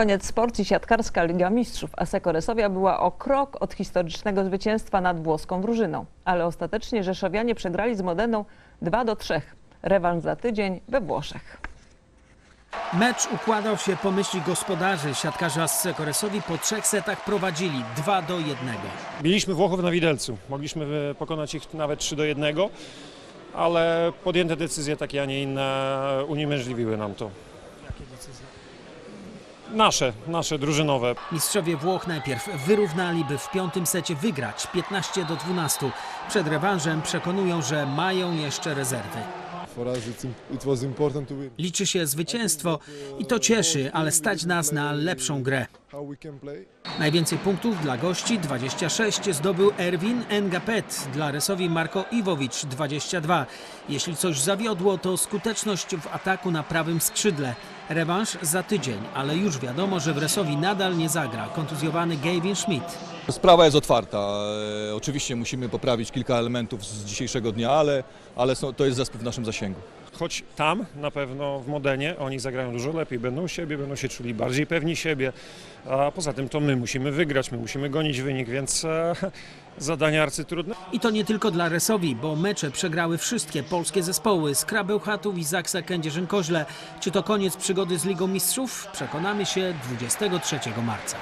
koniec sport i siatkarska Liga Mistrzów. Aseko Resowia była o krok od historycznego zwycięstwa nad włoską drużyną. Ale ostatecznie Rzeszowianie przegrali z Modeną 2 do 3. Rewanż za tydzień we Włoszech. Mecz układał się po myśli gospodarzy. Siatkarze Asseco-Resowi po trzech setach prowadzili 2 do 1. Biliśmy Włochów na widelcu. Mogliśmy e, pokonać ich nawet 3 do 1, ale podjęte decyzje takie, a nie inne uniemożliwiły nam to. Nasze, nasze drużynowe. Mistrzowie Włoch najpierw wyrównali, by w piątym secie wygrać 15 do 12. Przed rewanżem przekonują, że mają jeszcze rezerwy. Liczy się zwycięstwo i to cieszy, ale stać nas na lepszą grę. Najwięcej punktów dla gości 26 zdobył Erwin Engapet, dla Resowi Marko Iwowicz 22. Jeśli coś zawiodło, to skuteczność w ataku na prawym skrzydle. Rewanż za tydzień, ale już wiadomo, że w Resowi nadal nie zagra kontuzjowany Gavin Schmidt. Sprawa jest otwarta. E, Oczywiście musimy poprawić kilka elementów z dzisiejszego dnia, ale, ale są, to jest zespół w naszym zasięgu. Choć tam na pewno w Modenie oni zagrają dużo lepiej, będą siebie, będą się czuli bardziej pewni siebie. A poza tym to my musimy wygrać, my musimy gonić wynik, więc zadanie arcytrudne. I to nie tylko dla Resowi, bo mecze przegrały wszystkie polskie zespoły z Krabełchatów i Zaksa Kędzierzyn-Koźle. Czy to koniec przygody z Ligą Mistrzów? Przekonamy się 23 marca.